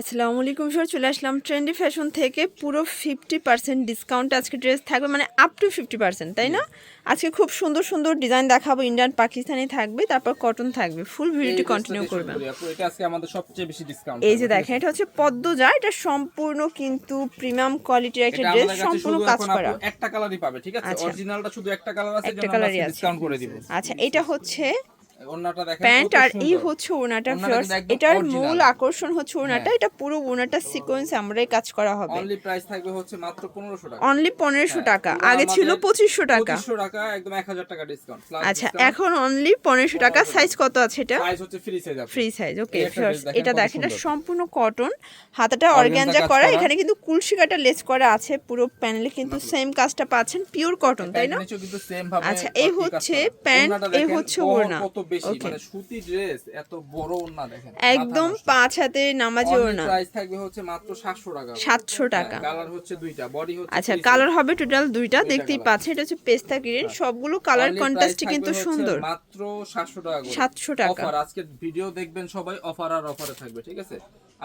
আসসালামু আলাইকুম স্যার চলে আসলাম ট্রেন্ডি ফ্যাশন থেকে। পুরো ফিফটি পার্সেন্ট ডিসকাউন্ট আজকে ড্রেস থাকবে মানে আপ টু ফিফটি পার্সেন্ট তাই না? আজকে খুব সুন্দর সুন্দর ডিজাইন দেখাবো ইন্ডিয়ান পাকিস্তানি থাকবে তারপর কটন থাকবে ফুল ভিডিওটি কন্টিনিউ করবেন। বেশি এই যে দেখেন এটা হচ্ছে পদ্ম পদ্মজা এটা সম্পূর্ণ কিন্তু প্রিমিয়াম কোয়ালিটির একটা ড্রেস সম্পূর্ণ কাজ করা। একটা কালারই পাবে ঠিক আছে? আচ্ছা। অরিজিনালটা শুধু একটা কালার আছে একটা কালারই আছে। ডিসকাউন্ট করে দিব। আচ্ছা এটা হচ্ছে প্যান্ট আর এই হচ্ছে ওনাটা একদম এটার মূল আকর্ষণ হচ্ছে ওনাটা এটা পুরো ওনাটা সিকোয়েন্স আমরাই কাজ করা হবে। অনলি প্রাইস থাকবে হচ্ছে মাত্র 1500 টাকা। অনলি পনেরোশো হ্যাঁ, টাকা। আগে ছিল পঁচিশশো টাকা। 2500 টাকা একদম 1000 টাকা ডিসকাউন্ট আচ্ছা এখন অনলি পনেরোশো টাকা। সাইজ কত আছে এটা? হচ্ছে free size free size okay দেখেন এটা দেখেন এটা সম্পূর্ণ কটন হাতাটা অর্গ্যানজা করা। এখানে কিন্তু কুলসি কাটা লেস করা আছে। পুরো প্যানেলে কিন্তু সেম কাজটা পাচ্ছেন পিওর কটন তাই না? আচ্ছা, এই হচ্ছে প্যান্ট, এই হচ্ছে ওড়না। বেশি মানে সুতি ড্রেস এত বড় ওড়না দেখেন। একদম পাঁচ হাতে নামাজি ওড়না। প্রাইস থাকবে হচ্ছে মাত্র 700 টাকা 700 টাকা। কালার হচ্ছে দুইটা বডি হচ্ছে আচ্ছা কালার হবে টোটাল দুইটা দেখতেই। পাচ্ছেন এটা হচ্ছে পেস্তা গ্রিন সবগুলো কালার কন্ট্রাস্টে কিন্তু সুন্দর। মাত্র 700 টাকা সাতশো 700 টাকা। অফার আজকে ভিডিও দেখবেন সবাই অফার আর অফারে থাকবে ঠিক আছে?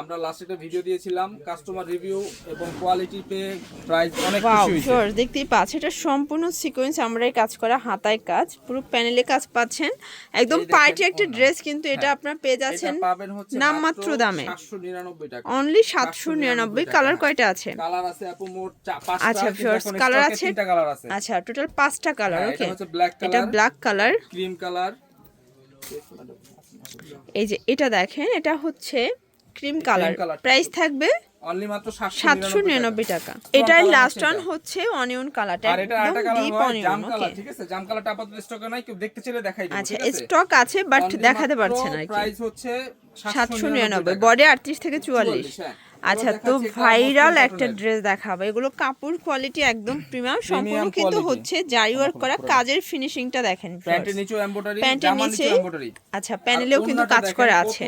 আমরা লাস্টে একটা ভিডিও দিয়েছিলাম কাস্টমার রিভিউ এবং কোয়ালিটি পেয়ে প্রাইস অনেক খুশি হয়েছে। শিওর দেখতেই পাচ্ছেন এটা সম্পূর্ণ সিকোয়েন্স আমরাই কাজ করা হাতায় কাজ পুরো প্যানেলে কাজ পাচ্ছেন। একদম পার্টি একটা ড্রেস কিন্তু এটা হ্যাঁ। আপনারা পেয়ে যাচ্ছেন নামমাত্র দামে। 799 টাকা। অনলি সাতশো নিরানব্বই কালার কয়টা আছে? কালার আছে আপু মোট আচ্ছা, stock এ আছে? তিনটা কালার আছে। আচ্ছা টোটাল পাঁচটা কালার হ্যাঁ, ওকে এটা colour black colour cream colour এই যে এটা দেখেন এটা হচ্ছে ক্রিম কালার। প্রাইস থাকবে অনলি মাত্র সাতশো নিরানব্বই টাকা। এটার লাস্ট ওয়ান হচ্ছে অনিয়ন কালারটা আর এটা আরেকটা কালার ডিপ জাম কালার ঠিক আছে? জাম কালারটা আপাতত স্টকে নাই কেউ দেখতে চাইলে দেখাই দেব আচ্ছা স্টক আছে? বাট দেখাতে পারছেন না কি। প্রাইস হচ্ছে সাতশো নিরানব্বই বডি আটত্রিশ থেকে চুয়াল্লিশ। হ্যাঁ। আচ্ছা তো ভাইরাল একটা ড্রেস দেখাবো। এগুলো কাপড় কোয়ালিটি একদম প্রিমিয়াম সম্পূর্ণ কিন্তু হচ্ছে জারি ওয়ার্ক করা কাজের ফিনিশিংটা দেখেন প্যান্টের। নিচেও এমব্রয়ডারি প্যান্টের নিচে আচ্ছা প্যানেলেও কিন্তু কাজ করা আছে।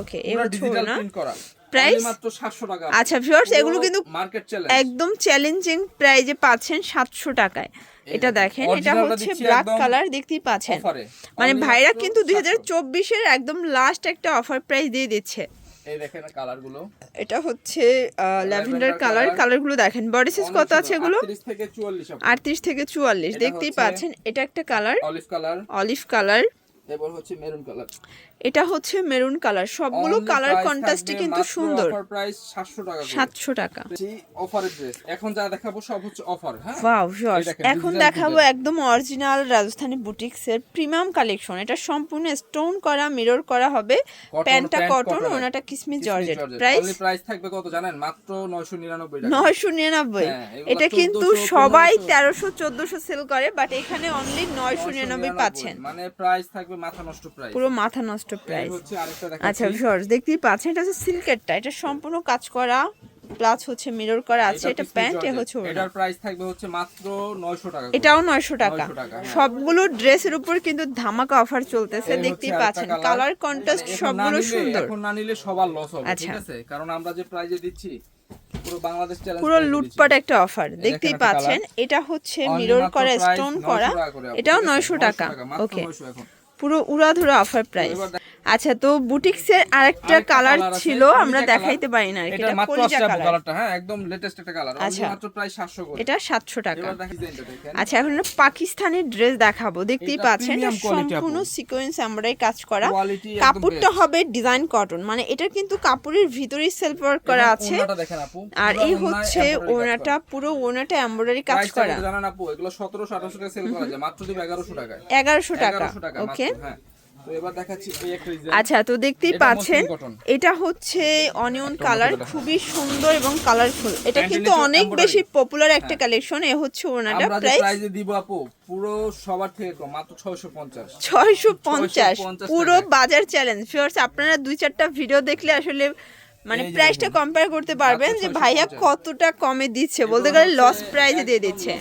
ওকে হচ্ছে ডিজিটাল প্রিন্ট করা। Price? Only মাত্র 700 টাকা। আচ্ছা ভিউয়ার্স এগুলো কিন্তু মার্কেট চ্যালেঞ্জ একদম চ্যালেঞ্জিং প্রাইজে পাচ্ছেন সাতশো টাকায়। এটা দেখেন এটা হচ্ছে ব্ল্যাক কালার দেখতেই পাচ্ছেন। মানে ভাইরা কিন্তু দুই 700 হাজার চব্বিশের একদম লাস্ট একটা অফার প্রাইস দিয়ে দিচ্ছে। এই দেখেন কালারগুলো। এটা হচ্ছে ল্যাভেন্ডার কালার colour। কালারগুলো দেখেন বডি সাইজ কত আছে এগুলো? 38 থেকে 44 আটত্রিশ থেকে চুয়াল্লিশ এটা দেখতেই পাচ্ছেন এটা একটা colour olive colour olive colour এবার হচ্ছে মেরুন কালার এটা হচ্ছে মেরুন কালার। সবগুলো কালার কন্ট্রাস্টে কিন্তু সুন্দর। অফার প্রাইস 700 টাকা করে। সাতশো টাকা। এই অফারের ড্রেস এখন যা দেখাবো সব হচ্ছে অফার হ্যাঁ? ওয়াও এখন দেখাবো একদম অরিজিনাল রাজস্থানী বুটিক্সের প্রিমিয়াম কালেকশন এটা সম্পূর্ণ স্টোন করা মিরর করা হবে। প্যান্টটা কটন। ওনাটা কিসমিস জর্জেট। প্রাইস প্রাইস থাকবে কত জানেন? মাত্র 999 টাকা। নয়শো নিরানব্বই। হ্যাঁ, এগুলো এটা কিন্তু সবাই 1500 তেরোশো চোদ্দশো সেল করে বাট এখানে অনলি নয়শো নিরানব্বই 999 পাচ্ছেন। মানে প্রাইস থাকবে মাথা নষ্ট প্রাইস পুরো মাথা নষ্ট প্রাইস আচ্ছা ভিউয়ার্স দেখতেই পাচ্ছেন এটা হচ্ছে সিল্কেরটা এটা সম্পূর্ণ কাজ করা প্লাস হচ্ছে মিরর করা আছে। এটা প্যান্ট এ হচ্ছে এটার প্রাইস থাকবে হচ্ছে মাত্র 900 টাকা এটাও নয়শো টাকা। 900 টাকা, হ্যাঁ। সবগুলো ড্রেসের উপর কিন্তু ধামাকা অফার চলতেছে দেখতেই পাচ্ছেন। কালার কন্ট্রাস্ট সবগুলো সুন্দর। এখন না নিলে সবার লস হবে আচ্ছা। ঠিক আছে? কারণ আমরা যে প্রাইজে দিচ্ছি পুরো বাংলাদেশ চ্যালেঞ্জ পুরো লুটপাট একটা অফার দেখতেই পাচ্ছেন এটা হচ্ছে মিরর করা স্টোন করা। এটাও নয়শো টাকা। ওকে পুরো উড়াধুরা অফার প্রাইস আচ্ছা তো বুটিক্সের আরেকটা কালার ছিল আমরা দেখাইতে পারি না এটা মাত্র কালারটা হ্যাঁ একদম লেটেস্ট একটা কালার আচ্ছা। মাত্র প্রায় 700 করে। এটা সাতশো টাকা। আচ্ছা এখন পাকিস্তানি ড্রেস দেখাবো। দেখতেই পাচ্ছেন সম্পূর্ণ সিকোয়েন্স আমরাই কাজ করা। কাপড়টা হবে ডিজাইন কটন মানে এটা কিন্তু কাপড়ের ভিতরেই সেলফ ওয়ার্ক করা আছে। আর এই হচ্ছে ওনাটা পুরো ওনাটা এমব্রয়ডারি কাজ করা। জানেন আপু এগুলো 1700 1800 টাকা সেল করা যায়। মাত্র দিবে 1100 এগারোশো টাকা। 1100 টাকা ওকে হ্যাঁ। আচ্ছা তো দেখতেই পাচ্ছেন এটা হচ্ছে অনিয়ন কালার খুবই সুন্দর এবং কালারফুল এটা কিন্তু অনেক বেশি পপুলার একটা কালেকশন এ হচ্ছে ওনাটা প্রাইস প্রাইজে দিব আপু পুরো সবার থেকে কম মাত্র 650 ছয়শো পঞ্চাশ 650 পুরো বাজার চ্যালেঞ্জ ফিওর্স আপনারা দুই চারটা ভিডিও দেখলে আসলে মানে প্রাইসটা কম্পেয়ার করতে পারবেন যে ভাইয়া কতটা কমে দিচ্ছে বলতে গেলে লস প্রাইজে দিয়ে দিচ্ছে।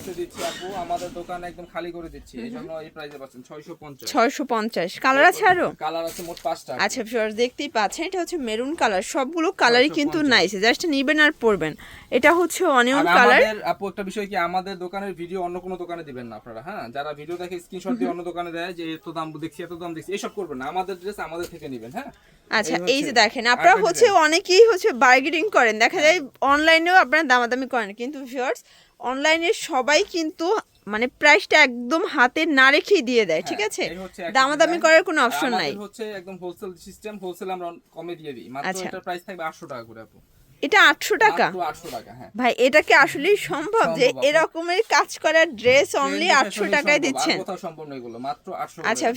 আমাদের দোকান একদম খালি করে দিচ্ছি এই জন্য এই প্রাইজে পাচ্ছেন 650 ছয়শো পঞ্চাশ। কালার আছে আরও? কালার আছে মোট পাঁচটা আচ্ছা ফিওর্স দেখতেই পাচ্ছেন এটা হচ্ছে মেরুন কালার সবগুলো কালারই কিন্তু 650 নাইস জাস্ট নিবেন আর পরবেন। এটা হচ্ছে অনিয়ন কালার আমাদের আপু একটা বিষয় কি আমাদের দোকানের ভিডিও অন্য কোনো দোকানে দিবেন না আপনারা হ্যাঁ? যারা ভিডিও দেখে স্ক্রিনশট দিয়ে অন্য দোকানে দেয় যে এত দাম দেখছি এত দাম দেখছি এসব করবেন না। আমাদের ড্রেস আমাদের থেকে নেবেন হ্যাঁ? আচ্ছা এই যে দেখেন আপনারা হচ্ছে অনেকেই হচ্ছে বার্গেনিং করেন। দেখা যায় অনলাইনেও আপনারা দামাদামি করেন কিন্তু ভিউয়ার্স অনলাইনে সবাই কিন্তু মানে প্রাইসটা একদম হাতে না রেখেই দিয়ে দেয় ঠিক আছে? হ্যাঁ, একটা দামাদামি করার কোনো অপশন নাই। হচ্ছে একদম হোলসেল সিস্টেম হোলসেল আমরা কমে দিয়ে দিই। মাত্র আচ্ছা। এটার প্রাইস থাকবে 800 টাকা করে আপু। এটা আটশো টাকা? 800 টাকা হ্যাঁ। ভাই এটা কি আসলেই সম্ভব যে এরকমের কাজ করার ড্রেস অনলি আটশো টাকায় দিচ্ছেন। কোথাও সম্ভব এগুলো মাত্র 800 আচ্ছা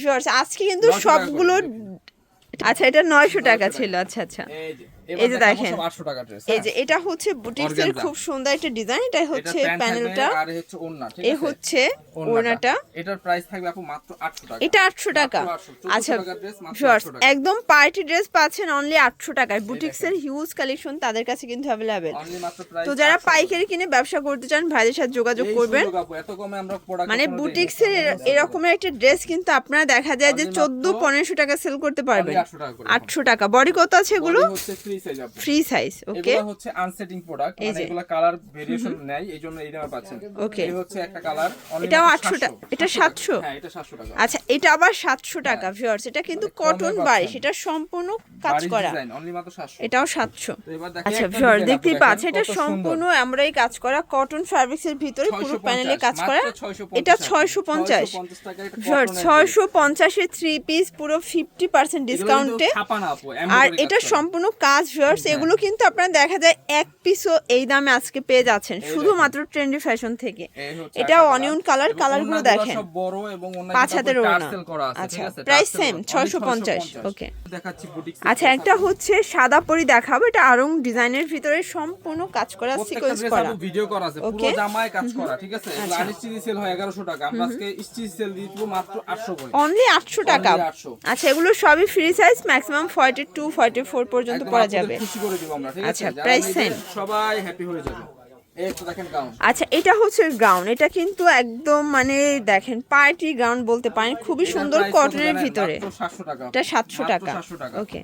আজকে কিন্তু 900 টাকা করে সবগুলো আচ্ছা এটা নয়শো টাকা ছিল। আচ্ছা আচ্ছা। এই যে এই এই যে যে দেখেন। দেখেন 800 টাকা ড্রেস এই যে এটা হচ্ছে বুটিক্সের খুব সুন্দর একটা ডিজাইন এটা হচ্ছে প্যানেলটা। আর হচ্ছে ওন্না ঠিক এই আছে? হচ্ছে ওড়নাটা। এটার প্রাইস থাকবে আপু মাত্র 800 টাকা। এটা আটশো টাকা। আচ্ছা ভিউয়ার্স একদম পার্টি ড্রেস পাচ্ছেন অনলি আটশো টাকায়। বুটিক্সের হিউজ কালেকশন তাদের কাছে কিন্তু price তো যারা পাইকারি কিনে ব্যবসা করতে চান ভাইদের সাথে যোগাযোগ করবেন। মানে বুটিক্সের এরকমের একটা ড্রেস কিন্তু আপনারা দেখা যায় যে Only চোদ্দ মাত্র- পনেরোশো টাকা সেল করতে পারবেন। 800 টাকা আটশো টাকা। বডি কত আছে এগুলো? হচ্ছে size আপু। ফ্রি সাইজ ওকে এগুলো হচ্ছে আনসেটিং প্রোডাক্ট মানে। এগুলো কালার ভেরিয়েশন নেই এই দামে পাচ্ছেন Okay. এই হচ্ছে একটা কালার এটাও 800 টাকা। এটা 700? হ্যাঁ এটা 700 টাকা আচ্ছা এটা আবার সাতশো টাকা ভিউয়ার্স এটা কিন্তু মানে কটন পাচ্ছেন। বাড়ি সেটা সম্পূর্ণ কাজ করা 700 এটাও সাতশো তো এবার দেখেন আচ্ছা একটা ভিউয়ার design দেখতেই পাচ্ছেন এটা সম্পূর্ণ। আমরাই কাজ করা কটন ফ্যাব্রিক্সের ভিতরে পুরো প্যানেলে কাজ করা 650 এটা ছয়শো পঞ্চাশ 650 টাকায় এটা ভিউয়ার cotton এর ছয়শো পঞ্চাশের থ্রি পিস পুরো ফিফটি পার্সেন্ট dress। এগুলো কিন্তু ডিসকাউন্টে আর এটা সম্পূর্ণ কাজ ভিউয়ার্স এগুলো কিন্তু আপনারা দেখা যায় এক পিসও এই দামে আজকে পেয়ে যাচ্ছেন। শুধুমাত্র ট্রেন্ডি ফ্যাশন থেকে। একটা অনিয়ন। কালার এবং কালারগুলো দেখেন। বড় এবং পাঁচ হাতের ওড়না। করা আছে, আচ্ছা ঠিক আছে? প্রাইস সেম ছয়শো পঞ্চাশ। 650 ওকে দেখাচ্ছি বুটিক আচ্ছা একটা হচ্ছে সাদা পরি দেখাবো। এটা আরং ডিজাইনের ভিতরে সম্পূর্ণ কাজ করা সিকোয়েন্স করা। ভিডিও করা আছে। পুরো জামায় কাজ করা ঠিক আছে? আচ্ছা। আনস্টিচ সেল হয় 1100 টাকা। আমরা আজকে স্টিচ সেল দিয়ে দিব মাত্র 800 করে। অনলি আটশো টাকা। আচ্ছা এগুলো সবই free size maximum forty two forty four পর্যন্ত একদম পরা আপনাদের যাবে। খুশি করে দিব আমরা ঠিক আছে? আচ্ছা, প্রাইস price সবাই হ্যাপি হয়ে যাবে। আচ্ছা এটা হচ্ছে গাউন এটা কিন্তু একদম মানে দেখেন পার্টি গাউন বলতে পারেন খুবই সুন্দর কটনের ভিতরে। এটা সাতশো টাকা। ওকে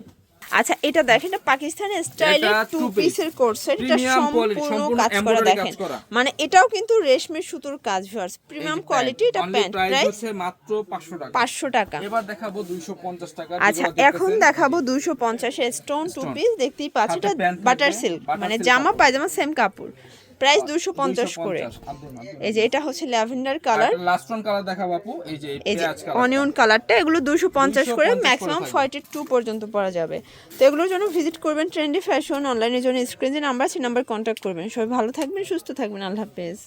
আচ্ছা এটা দেখেন এটা পাকিস্তানি স্টাইলে টু পিসের কোর্স এটা সম্পূর্ণ কাজ করা দেখেন। মানে এটাও কিন্তু রেশমের সুতোর কাজ ভিউয়ার্স প্রিমিয়াম কোয়ালিটি এটা প্যান্ট প্রাইস হচ্ছে মাত্র 500 টাকা। পাঁচশো টাকা। এবার দেখাবো 250 টাকা আচ্ছা এখন দেখাবো 250 এর স্টোন টু পিস দেখতেই পাচ্ছি এটা বাটার সিল্ক মানে জামা পায়জামা সেম কাপড়। প্রাইস দুশো পঞ্চাশ করে। এই যে এটা হচ্ছে lavender colour. Last one colour দেখাবো আপু এই যে পেঁয়াজ কালার অনিয়ন কালারটা এগুলো দুশো পঞ্চাশ করে 250 করে ম্যাক্সিমাম থাকবে। ফর্টি টু পর্যন্ত পরা যাবে। তো এগুলোর জন্য ভিজিট করবেন ট্রেন্ডি ফ্যাশন অনলাইনের জন্য। স্ক্রিনে নাম্বার আছে নাম্বার কন্ট্যাক্ট করবেন। সবাই ভালো থাকবেন সুস্থ থাকবেন। আল্লাহ হাফেজ।